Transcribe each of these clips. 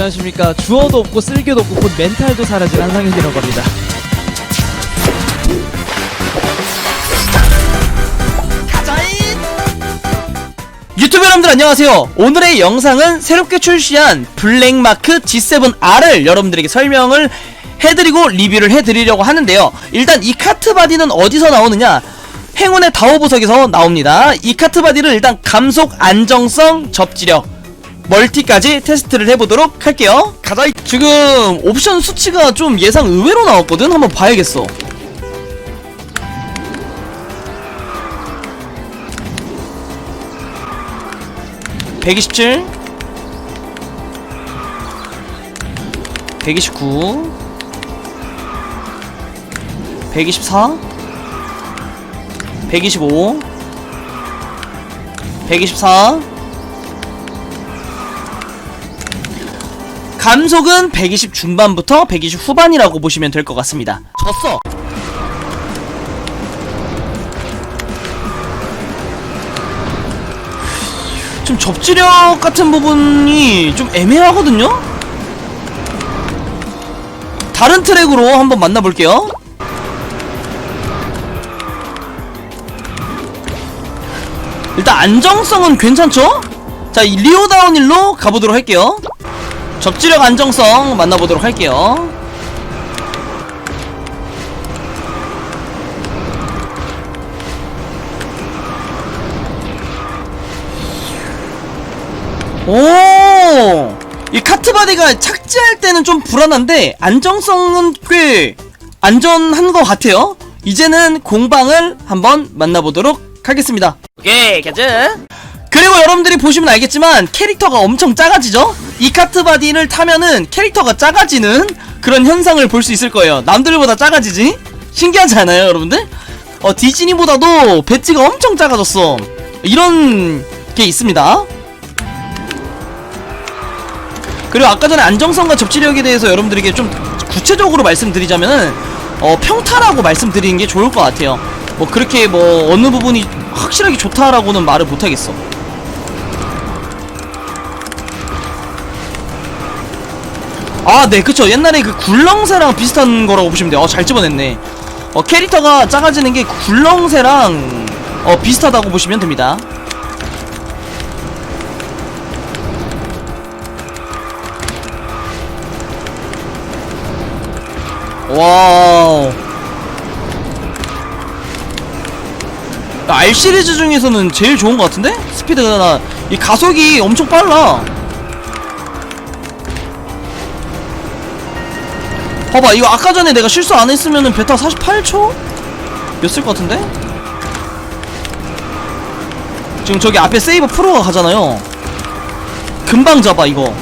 안녕하십니까. 주어도 없고 쓸개도 없고 곧 멘탈도 사라진 한상혁이라고 합니다. 유튜브 여러분들 안녕하세요. 오늘의 영상은 새롭게 출시한 블랙마크 G7R을 여러분들에게 설명을 해드리고 리뷰를 해드리려고 하는데요. 일단 이 카트 바디는 어디서 나오느냐? 행운의 다오 보석에서 나옵니다. 이 카트 바디를 일단 감속 안정성 접지력 멀티까지 테스트를 해보도록 할게요. 가자. 지금 옵션 수치가 좀 예상 의외로 나왔거든. 한번 봐야겠어. (127) (129) (124) (125) (124) 감속은 120 중반부터 120 후반이라고 보시면 될 것 같습니다. 졌어. 좀 접지력 같은 부분이 좀 애매하거든요? 다른 트랙으로 한번 만나볼게요. 일단 안정성은 괜찮죠? 자, 이 리오 다운힐로 가보도록 할게요. 접지력 안정성 만나보도록 할게요. 오! 이 카트바디가 착지할 때는 좀 불안한데 안정성은 꽤 안전한 것 같아요. 이제는 공방을 한번 만나보도록 하겠습니다. 오케이, 가자. 그리고 여러분들이 보시면 알겠지만 캐릭터가 엄청 작아지죠? 이 카트바디를 타면은 캐릭터가 작아지는 그런 현상을 볼 수 있을 거예요. 남들보다 작아지지? 신기하지 않아요, 여러분들? 어, 디즈니보다도 배지가 엄청 작아졌어. 이런 게 있습니다. 그리고 아까 전에 안정성과 접지력에 대해서 여러분들에게 좀 구체적으로 말씀드리자면은 어, 평타라고 말씀드리는 게 좋을 것 같아요. 뭐 그렇게 뭐 어느 부분이 확실하게 좋다라고는 말을 못하겠어. 아, 네, 그쵸. 옛날에 그 굴렁쇠랑 비슷한 거라고 보시면 돼요. 어, 잘 집어냈네. 어, 캐릭터가 작아지는 게 굴렁쇠랑 어, 비슷하다고 보시면 됩니다. 와우. R 시리즈 중에서는 제일 좋은 것 같은데? 스피드가 나, 이 가속이 엄청 빨라. 봐봐, 이거 아까 전에 내가 실수 안 했으면은 베타 48초? 였을 것 같은데? 지금 저기 앞에 세이버 프로가 가잖아요. 금방 잡아, 이거.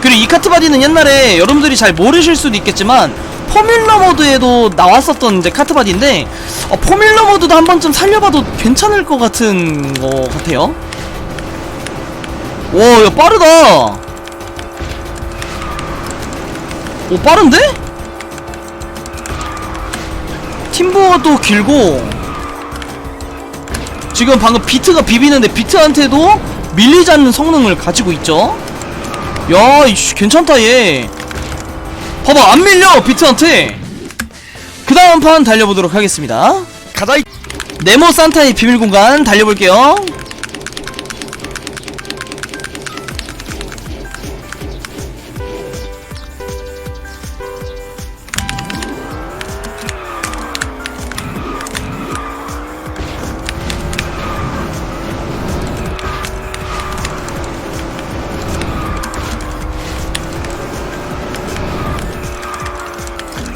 그리고 이 카트바디는 옛날에 여러분들이 잘 모르실 수도 있겠지만 포뮬러 모드에도 나왔었던 이제 카트바디인데 어, 포뮬러 모드도 한 번쯤 살려봐도 괜찮을 것 같은 거 같아요. 와, 야 빠르다. 오 빠른데? 팀보어도 길고 지금 방금 비트가 비비는데 비트한테도 밀리지 않는 성능을 가지고 있죠. 야, 이씨, 괜찮다, 얘. 봐봐, 안 밀려, 비트한테. 그 다음 판 달려보도록 하겠습니다. 가자, 이 네모 산타의 비밀 공간 달려볼게요.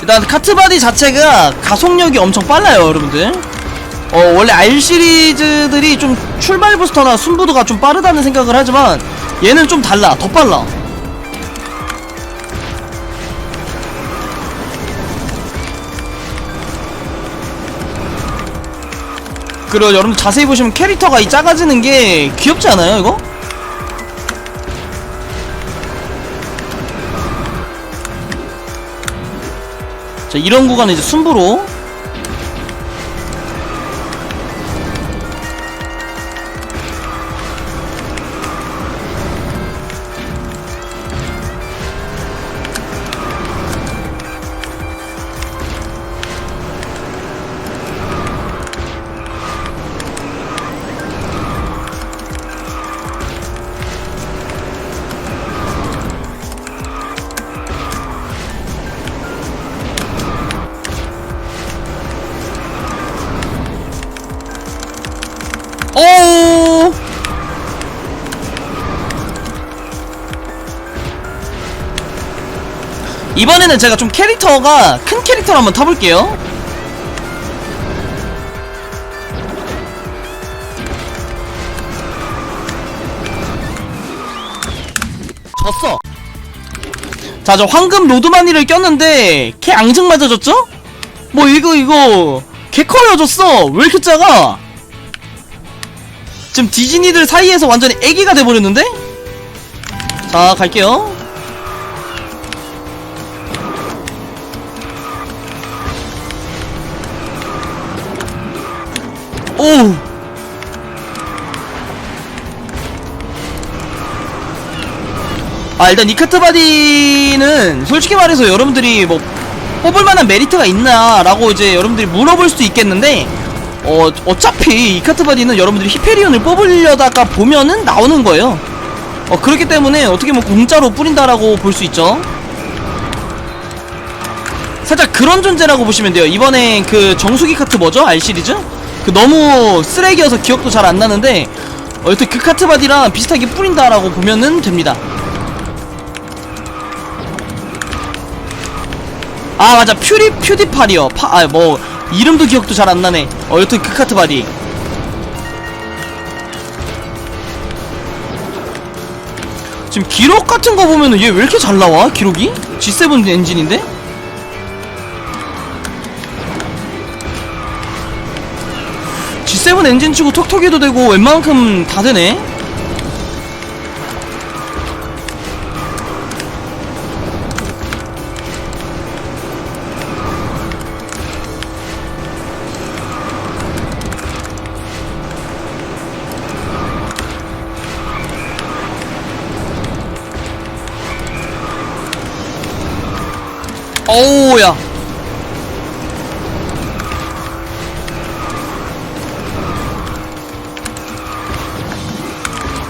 일단 카트바디 자체가 가속력이 엄청 빨라요 여러분들 어 원래 R 시리즈들이 좀 출발 부스터나 순부도가 좀 빠르다는 생각을 하지만 얘는 좀 달라 더 빨라 그리고 여러분 자세히 보시면 캐릭터가 이 작아지는 게 귀엽지 않아요 이거? 자 이런 구간은 이제 순부로 이번에는 제가 좀 캐릭터가 큰 캐릭터를 한번 타볼게요. 졌어. 자 저 황금 로드마니를 꼈는데 걔 앙증 맞아졌죠? 뭐 이거 이거 개 커려졌어. 왜 이렇게 작아? 지금 디즈니들 사이에서 완전히 애기가 돼버렸는데? 자 갈게요 오 아 일단 이카트 바디는 솔직히 말해서 여러분들이 뭐 뽑을 만한 메리트가 있나 라고 이제 여러분들이 물어볼 수도 있겠는데 어 어차피 이카트 바디는 여러분들이 히페리온을 뽑으려다가 보면은 나오는 거예요 어 그렇기 때문에 어떻게 보면 공짜로 뿌린다라고 볼 수 있죠 살짝 그런 존재라고 보시면 돼요 이번에 그 정수기 카트 뭐죠? R 시리즈? 그 너무 쓰레기여서 기억도 잘 안 나는데 어, 여튼 그 카트 바디랑 비슷하게 뿌린다라고 보면은 됩니다. 아 맞아. 퓨리 퓨디파리어. 파, 아 뭐 이름도 기억도 잘 안 나네. 어 여튼 그 카트 바디. 지금 기록 같은 거 보면은 얘 왜 이렇게 잘 나와? 기록이? G7 엔진인데? G7 엔진 치고 톡톡이도 되고 웬만큼 다 되네. 어우야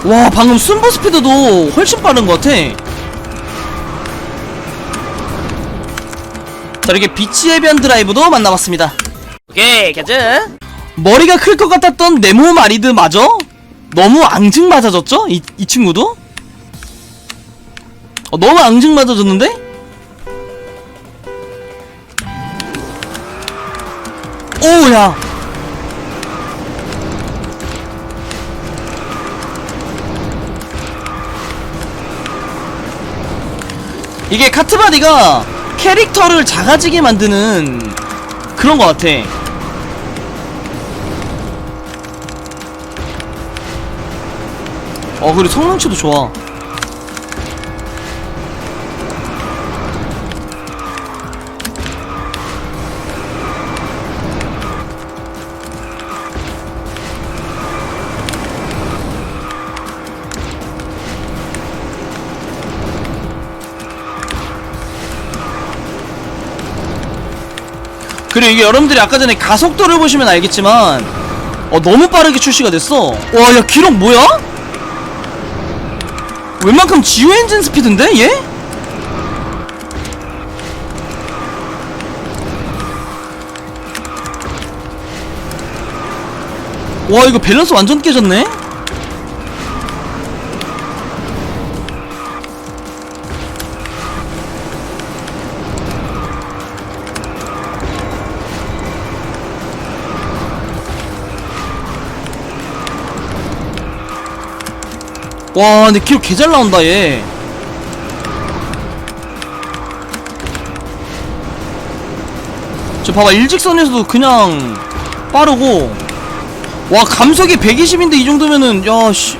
와 방금 순보 스피드도 훨씬 빠른 것 같아 자 이렇게 비치 해변 드라이브도 만나봤습니다 오케이 가자 머리가 클 것 같았던 네모 마리드 마저 너무 앙증 맞아졌죠? 이, 이 친구도? 어, 너무 앙증 맞아졌는데? 오야 이게 카트바디가 캐릭터를 작아지게 만드는 그런 것 같아. 어 그리고 성능치도 좋아 그리고 이게 여러분들이 아까 전에 가속도를 보시면 알겠지만 어 너무 빠르게 출시가 됐어 와 야 기록 뭐야? 웬만큼 지오 엔진 스피드인데 얘? 와 이거 밸런스 완전 깨졌네? 와 근데 기록 개잘 나온다 얘. 저 봐봐 일직선에서도 그냥 빠르고. 와 감속이 120인데 이 정도면은 야씨.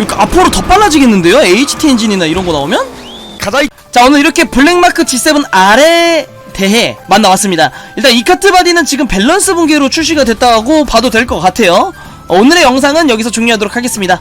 이거 앞으로 더 빨라지겠는데요? HT 엔진이나 이런 거 나오면? 가자. 자 오늘 이렇게 블랙마크 G7R에 대해 만나왔습니다. 일단 이 카트 바디는 지금 밸런스 붕괴로 출시가 됐다고 봐도 될 것 같아요. 어, 오늘의 영상은 여기서 종료하도록 하겠습니다